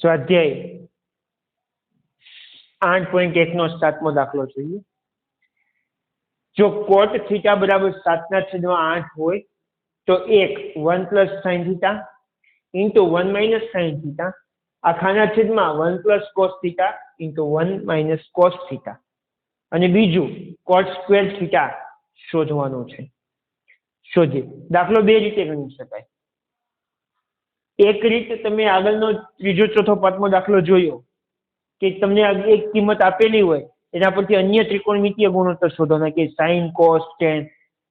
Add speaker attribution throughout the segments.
Speaker 1: સ્વાધ્યાય આઠ પોઈન્ટ એકનો સાતમો દાખલો જોઈએ જો કોટ થીટા બરાબર સાતના છેદમાં આઠ હોય, તો એક one plus sine theta into one minus sine theta આખાના છેદમાં one plus cos theta into one minus cos theta અને બીજું કોટ સ્ક્વેર થીટા શોધવાનું છે. શોધીએ. દાખલો બે રીતે ગણી શકાય. એક રીત તમે આગળનો ત્રીજો ચોથો પાંચમો દાખલો જોયો કે તમને એક કિંમત આપેલી હોય, એના પરથી અન્ય ત્રિકોણમિતીય ગુણોત્તર શોધવાના કે સાઈન કોસ ટેન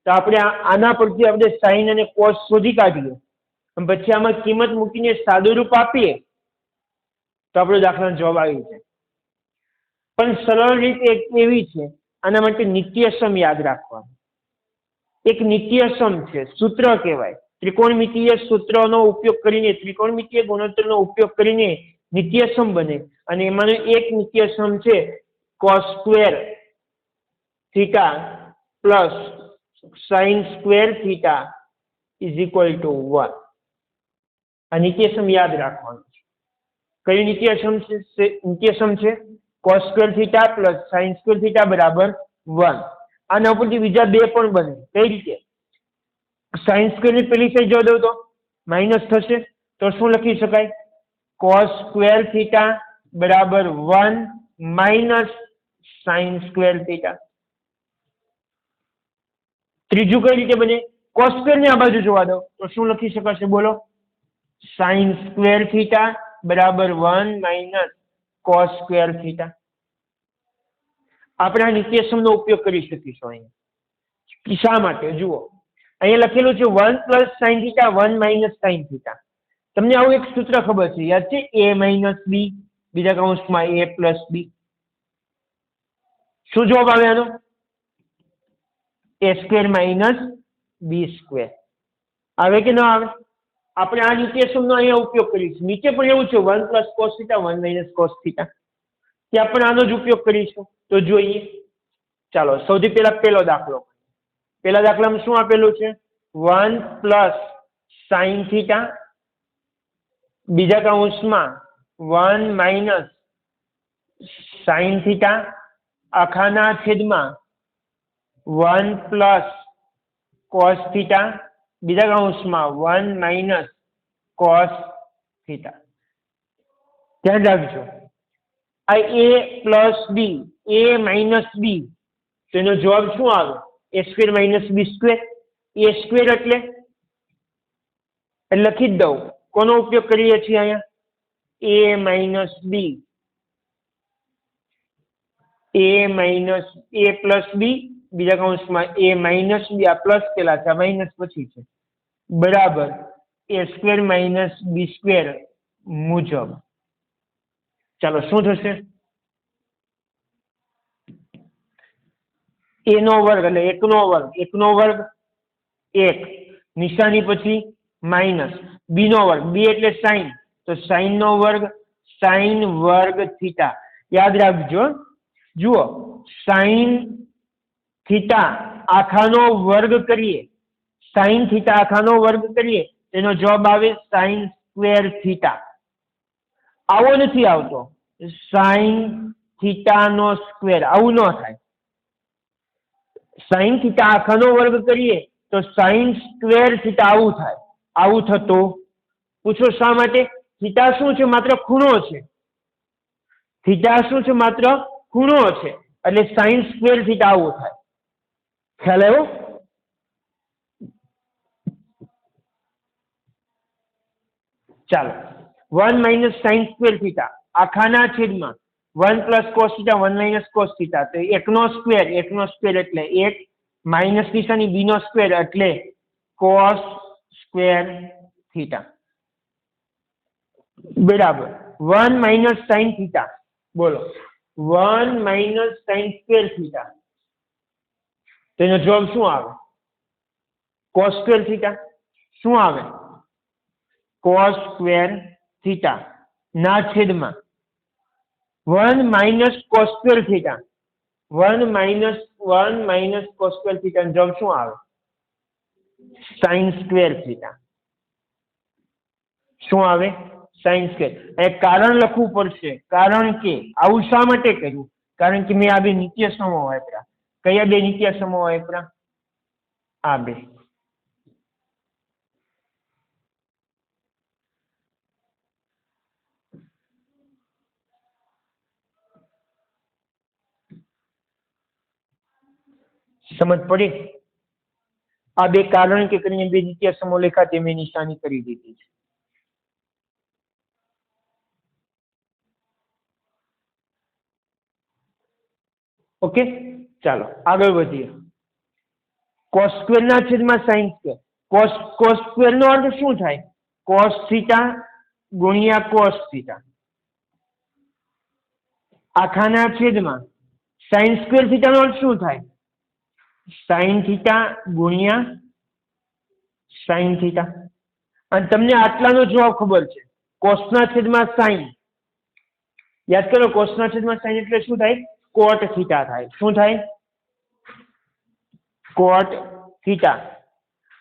Speaker 1: તો આપણે આના પરથી આપણે સાઈન અને કોસ શોધી કાઢીએ. પછી આમાં કિંમત મૂકીને સાદુરૂપ આપીએ, તો આપણો દાખલાનો જવાબ આવી જાય. પણ સરળ રીત એક એવી છે, આના માટે નિત્યસમ યાદ રાખવાનું. એક નિત્યસમ છે, સૂત્ર કહેવાય. ત્રિકોણમિતીય સૂત્રનો ઉપયોગ કરીને, ત્રિકોણમિતીય ગુણોત્તરનો ઉપયોગ કરીને નિત્યસમ બને. અને એમાંનો એક નિત્યસમ છે cos square theta plus sine square theta is to one આ નિત્યસમ યાદ રાખવાનું છે. કયું નિત્યસમ છે? નિત્યસમ છે? Cos square theta plus sine બરાબર વન આના ઉપરથી બીજા બે પણ બને. કઈ રીતે? સાઇન સ્ક્વેરની પેલી સાઈડ જો દઉં તો માઇનસ થશે, તો શું લખી શકાય? કોસ સ્ક્વેર થીટા બરાબર one minus sine square theta ત્રીજું કઈ રીતે બને? કોસ સ્ક્વેર ને આ બાજુ જોવા દો તો શું લખી શકાશે? બોલો. સાઇન સ્ક્વેર થીટા બરાબર one minus cos square theta આપણે આ નિત્યસમનો ઉપયોગ કરી શકીશું અહીંયા. શા માટે? જુઓ. અહીંયા લખેલું છે one plus sine theta one minus sine theta તમને આવું એક સૂત્ર ખબર છે. યાદ છે? એ માઇનસ બી બીજા કૌંસમાં એ પ્લસ બી શું જવાબ આવે આનો? A square minus b square આવે કે ન આવે? આપણે આ ઇક્વેશનનો અહીંયા ઉપયોગ કરીશું. નીચે પણ એવું છે one plus cos theta one minus cos theta ત્યાં પણ આનો જ ઉપયોગ કરીશું. તો જોઈએ. ચાલો, સૌથી પહેલા પહેલો દાખલો. પહેલા દાખલામાં શું આપેલું છે? One plus sine theta. બીજા કૌંસમાં વન માઇનસ સાઈન થીટા. આખાના છેદમાં વન પ્લસ કોસ થીટા. બીજા કૌંસમાં વન માઇનસ કોસ થીટા. ધ્યાન રાખજો. આ એ પ્લસ બી એ માઇનસ બી તેનો જવાબ શું આવે? A square minus b square a square એટલે લખી જ દઉં. કોનો ઉપયોગ કરીએ છીએ અહીંયા? A minus b a minus a plus b બીજા કૌંસમાં એ માઇનસ બી આ પ્લસ પેલા છે માઇનસ પછી છે. બરાબર. A square minus b square મુજબ. ચાલો, શું થશે? એનો વર્ગ એટલે એકનો વર્ગ. એકનો વર્ગ એક. નિશાની પછી માઇનસ. બી નો વર્ગ. બી એટલે સાઈન તો સાઈન નો વર્ગ સાઈન વર્ગ થીટા. યાદ રાખજો. જુઓ. સાઈન થીટા આખાનો વર્ગ કરીએ. સાઈન થીટા આખાનો વર્ગ કરીએ. એનો જવાબ આવે સાઈન સ્ક્વેર થીટા. આવો નથી આવતો. સાઈન થીટાનો સ્ક્વેર. આવું ન થાય. સાઈન થીટા આખાનો વર્ગ કરીએ તો સાઈન સ્ક્વેર થીટા આવું થાય. આવું થતું. પૂછો શા માટે? થીટા શું છે? માત્ર ખૂણો છે. થીટા શું છે? માત્ર ખૂણો છે. એટલે સાઈન સ્ક્વેર થીટા આવું થાય. ખ્યાલ આવ્યો? ચાલો. One minus sine square theta. આખાના છેદમાં. One plus cos theta, one minus cos theta. તો એકનો સ્ક્વેર એકનો સ્ક્વેર એટલે એક માઇનસ નિશાની બીનો સ્ક્વેર એટલે કોસ સ્ક્વેર થીટા. બરાબર. One minus sine theta. બોલો. One minus sine square theta. તેનો જવાબ શું આવે? Cos square theta. શું આવે? Cos square theta. ના છેદમાં. One minus cos square theta. One minus one minus cos square theta જવાબ શું આવે? Sine square theta. શું આવે? Sine square. એ કારણ લખવું પડશે. કારણ કે આવું શા માટે કર્યું? કારણ કે મેં આ બે નિત્ય સમો વાપરા કયા બે નિત્ય સમો વાપરા આ બે. સમજ પડી? આ બે કારણ કે કરીને બે નિત્ય સમો લેખા તે મેં નિશાની કરી દીધી છે. ઓકે, ચાલો, આગળ વધીએ. કોસ સ્ક્વેર ના છેદમાં sine square cos cos square નો અર્થ શું થાય? કોસ થીટા ગુણ્યા કોસ થીટા આખાના છેદમાં સાઇન સ્ક્વેર થીટા નો અર્થ શું થાય? સાઇન થીટા ગુણ્યા સાઈન થીટા અને તમને આટલાનો જવાબ ખબર છે. કોષના છેદમાં સાઈન યાદ કરો કોષના છેદમાં સાઈન એટલે શું થાય? કોટ થીટા થાય. શું થાય? કોટ થીટા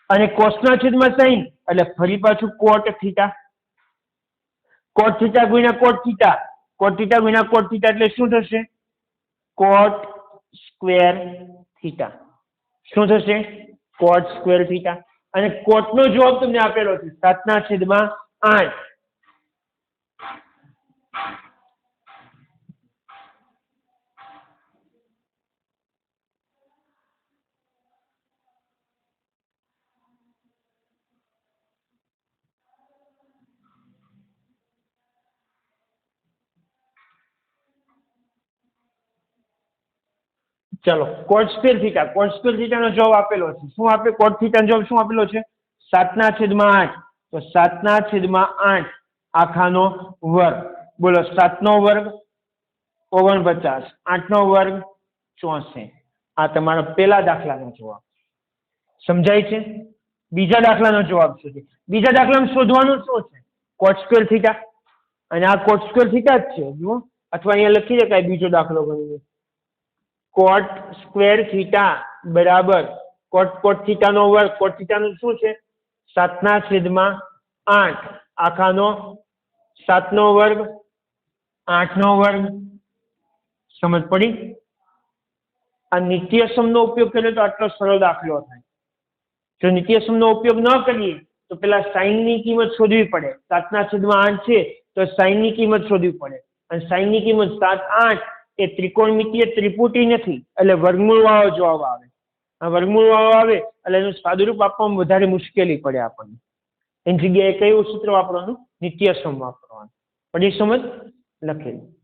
Speaker 1: અને કોષના છેદમાં સાઈન એટલે ફરી પાછું કોટ થીટા કોટ થીટા ગુણ્યા કોટ થીટા કોટ થીટા ગુણ્યા કોટ થીટા એટલે શું થશે? કોટ સ્ક્વેર થીટા શું થશે? કોટ સ્ક્વેર થીટા અને કોટનો જવાબ તમને આપેલો છે સાતના છેદમાં આઠ. ચલો cot square theta cot square થીટાનો જવાબ આપેલો છે. શું આપે? કોટ થીટાનો જવાબ શું આપેલો છે? સાતના છેદમાં આઠ. તો સાતના છેદમાં આઠ, આખાનો વર્ગ. બોલો, સાતનો વર્ગ ઓગણપચાસ, આઠનો વર્ગ ચોસઠ આ તમારો પહેલા દાખલાનો જવાબ. સમજાય છે? બીજા દાખલાનો જવાબ શોધે. બીજા દાખલામાં શોધવાનું શું છે? કોટ સ્ક્વેર થીટા અને આ કોટ સ્ક્વેર થીટા જ છે, જુઓ. અથવા અહીંયા લખી શકાય, બીજો દાખલો ગણીને કોટ સ્ક્વેર થીટા બરાબર કોટ કોટ થીટાનો વર્ગ કોટ થીટાનું શું છે? સાતના છેદમાં આઠ. આખાનો સાતનો વર્ગ, આઠનો વર્ગ. સમજ પડી? આ નિત્યસમનો ઉપયોગ કર્યો તો આટલો સરળ દાખલો થાય. જો નિત્યસમનો ઉપયોગ ન કરીએ, તો પેલા સાઈનની કિંમત શોધવી પડે. સાતના છેદમાં આઠ છે, તો સાઈનની કિંમત શોધવી પડે. અને સાઈનની કિંમત સાત આઠ એ ત્રિકોણમિતિય ત્રિપુટી નથી, એટલે વર્ગમૂળ વાળો જવાબ આવે. આ વર્ગમૂળ આવે, એટલે એનું સ્વાદુરૂપ આપવામાં વધારે મુશ્કેલી પડે આપણને. એની જગ્યાએ કયું સૂત્ર વાપરવાનું? નિત્યસમ વાપરવાનું. પડી સમજ લખેલું.